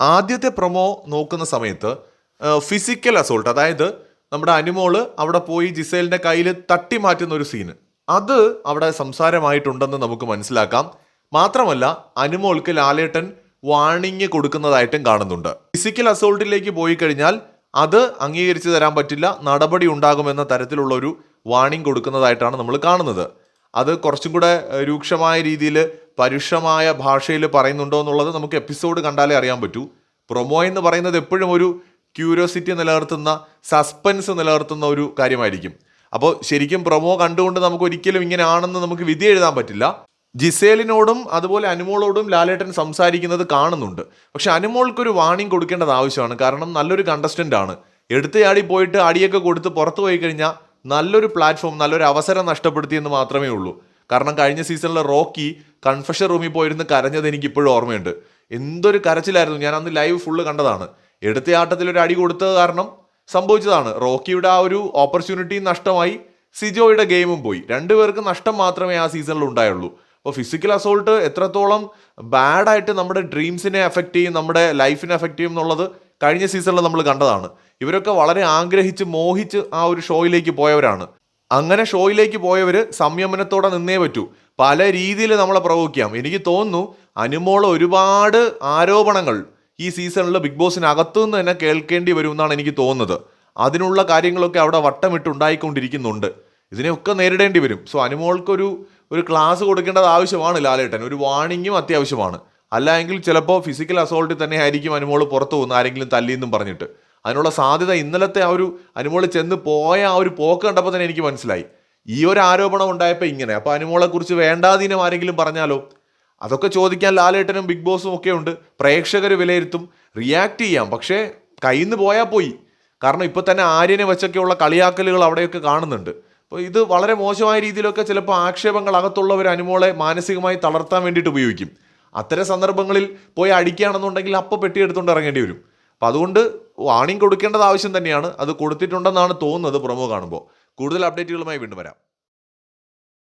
ആദ്യത്തെ പ്രൊമോ നോക്കുന്ന സമയത്ത് ഫിസിക്കൽ അസോൾട്ട് അതായത് നമ്മുടെ അനുമോൾ അവിടെ പോയി ജിസേലിന്റെ കയ്യിൽ തട്ടി മാറ്റുന്ന ഒരു സീന് അത് അവിടെ സംസാരമായിട്ടുണ്ടെന്ന് നമുക്ക് മനസ്സിലാക്കാം. മാത്രമല്ല അനുമോൾക്ക് ലാലേട്ടൻ വാണിങ് കൊടുക്കുന്നതായിട്ടും കാണുന്നുണ്ട്. ഫിസിക്കൽ അസോൾട്ടിലേക്ക് പോയി കഴിഞ്ഞാൽ അത് അംഗീകരിച്ചു തരാൻ പറ്റില്ല നടപടി ഉണ്ടാകുമെന്ന തരത്തിലുള്ള ഒരു വാണിംഗ് കൊടുക്കുന്നതായിട്ടാണ് നമ്മൾ കാണുന്നത്. അത് കുറച്ചും കൂടെ രൂക്ഷമായ രീതിയിൽ പരുഷമായ ഭാഷയിൽ പറയുന്നുണ്ടോ എന്നുള്ളത് നമുക്ക് എപ്പിസോഡ് കണ്ടാലേ അറിയാൻ പറ്റൂ. പ്രൊമോ എന്ന് പറയുന്നത് എപ്പോഴും ഒരു ക്യൂരിയോസിറ്റി നിലനിർത്തുന്ന സസ്പെൻസ് നിലനിർത്തുന്ന ഒരു കാര്യമായിരിക്കും. അപ്പോൾ ശരിക്കും പ്രൊമോ കണ്ടുകൊണ്ട് നമുക്ക് ഒരിക്കലും ഇങ്ങനെ ആണെന്ന് നമുക്ക് വിധി എഴുതാൻ പറ്റില്ല. ജിസേലിനോടും അതുപോലെ അനുമോളോടും ലാലേട്ടൻ സംസാരിക്കുന്നത് കാണുന്നുണ്ട്. പക്ഷെ അനുമോൾക്കൊരു വാണിംഗ് കൊടുക്കേണ്ടത് ആവശ്യമാണ്. കാരണം നല്ലൊരു കണ്ടസ്റ്റന്റ് ആണ്. എടുത്തയാടി പോയിട്ട് അടിയൊക്കെ കൊടുത്ത് പുറത്തു പോയി കഴിഞ്ഞാൽ നല്ലൊരു പ്ലാറ്റ്ഫോം നല്ലൊരു അവസരം നഷ്ടപ്പെടുത്തിയെന്ന് മാത്രമേ ഉള്ളൂ. കാരണം കഴിഞ്ഞ സീസണിലെ റോക്കി കൺഫഷൻ റൂമിൽ പോയിരുന്ന് കരഞ്ഞത് എനിക്ക് ഇപ്പോഴും ഓർമ്മയുണ്ട്. എന്തൊരു കരച്ചിലായിരുന്നു. ഞാൻ അന്ന് ലൈവ് ഫുള്ള് കണ്ടതാണ്. എടുത്ത ആട്ടത്തിൽ ഒരു അടി കൊടുത്തത് കാരണം സംഭവിച്ചതാണ്. റോക്കിയുടെ ആ ഒരു ഓപ്പർച്യൂണിറ്റി നഷ്ടമായി. സിജോയുടെ ഗെയിമും പോയി. രണ്ടുപേർക്ക് നഷ്ടം മാത്രമേ ആ സീസണിൽ ഉണ്ടായുള്ളൂ. അപ്പോൾ ഫിസിക്കൽ അസോൾട്ട് എത്രത്തോളം ബാഡായിട്ട് നമ്മുടെ ഡ്രീംസിനെ എഫക്റ്റ് ചെയ്യും നമ്മുടെ ലൈഫിനെ എഫക്റ്റ് ചെയ്യും എന്നുള്ളത് കഴിഞ്ഞ സീസണിൽ നമ്മൾ കണ്ടതാണ്. ഇവരൊക്കെ വളരെ ആഗ്രഹിച്ച് മോഹിച്ച് ആ ഒരു ഷോയിലേക്ക് പോയവരാണ്. അങ്ങനെ ഷോയിലേക്ക് പോയവർ സംയമനത്തോടെ നിന്നേ പറ്റൂ. പല രീതിയിൽ നമ്മളെ പ്രവോക്കിക്കാം. എനിക്ക് തോന്നുന്നു അനുമോൾ ഒരുപാട് ആരോപണങ്ങൾ ഈ സീസണിൽ ബിഗ് ബോസിനകത്തു നിന്ന് തന്നെ കേൾക്കേണ്ടി വരും എന്നാണ് എനിക്ക് തോന്നുന്നത്. അതിനുള്ള കാര്യങ്ങളൊക്കെ അവിടെ വട്ടമിട്ടുണ്ടായിക്കൊണ്ടിരിക്കുന്നുണ്ട്. ഇതിനെയൊക്കെ നേരിടേണ്ടി വരും. സോ അനുമോൾക്കൊരു ഒരു ക്ലാസ് കൊടുക്കേണ്ടത് ആവശ്യമാണ് ലാലേട്ടൻ. ഒരു വാണിങ്ങും അത്യാവശ്യമാണ്. അല്ല എങ്കിൽ ചിലപ്പോൾ ഫിസിക്കൽ അസോൾട്ടിൽ തന്നെ ആയിരിക്കും അനുമോൾ പുറത്തു പോകുന്ന ആരെങ്കിലും തല്ലിയെന്നും പറഞ്ഞിട്ട്. അതിനുള്ള സാധ്യത ഇന്നലത്തെ ആ ഒരു അനുമോൾ ചെന്ന് പോയ ആ ഒരു പോക്ക് കണ്ടപ്പോൾ തന്നെ എനിക്ക് മനസ്സിലായി. ഈ ഒരു ആരോപണം ഉണ്ടായപ്പോൾ ഇങ്ങനെ. അപ്പോൾ അനുമോളെക്കുറിച്ച് കുറിച്ച് വേണ്ടാതീനം ആരെങ്കിലും പറഞ്ഞാലോ? അതൊക്കെ ചോദിക്കാൻ ലാലേട്ടനും ബിഗ് ബോസും ഒക്കെ ഉണ്ട്. പ്രേക്ഷകർ വിലയിരുത്തും. റിയാക്ട് ചെയ്യാം. പക്ഷേ കയ്യിൽ നിന്ന് പോയാൽ പോയി. കാരണം ഇപ്പോൾ തന്നെ ആര്യനെ വെച്ചൊക്കെയുള്ള കളിയാക്കലുകൾ അവിടെയൊക്കെ കാണുന്നുണ്ട്. അപ്പോൾ ഇത് വളരെ മോശമായ രീതിയിലൊക്കെ ചിലപ്പോൾ ആക്ഷേപങ്ങൾ അകത്തുള്ളവർ അനുമോളെ മാനസികമായി തളർത്താൻ വേണ്ടിയിട്ട് ഉപയോഗിക്കും. അത്തരം സന്ദർഭങ്ങളിൽ പോയി അടിക്കുകയാണെന്നുണ്ടെങ്കിൽ അപ്പോൾ പെട്ടിയെടുത്തുകൊണ്ട് ഇറങ്ങേണ്ടി വരും. അപ്പോൾ അതുകൊണ്ട് വാണിംഗ് കൊടുക്കേണ്ടത് ആവശ്യം തന്നെയാണ്. അത് കൊടുത്തിട്ടുണ്ടെന്നാണ് തോന്നുന്നത് പ്രൊമോ കാണുമ്പോൾ. കൂടുതൽ അപ്ഡേറ്റുകളുമായി വീണ്ടും വരാം.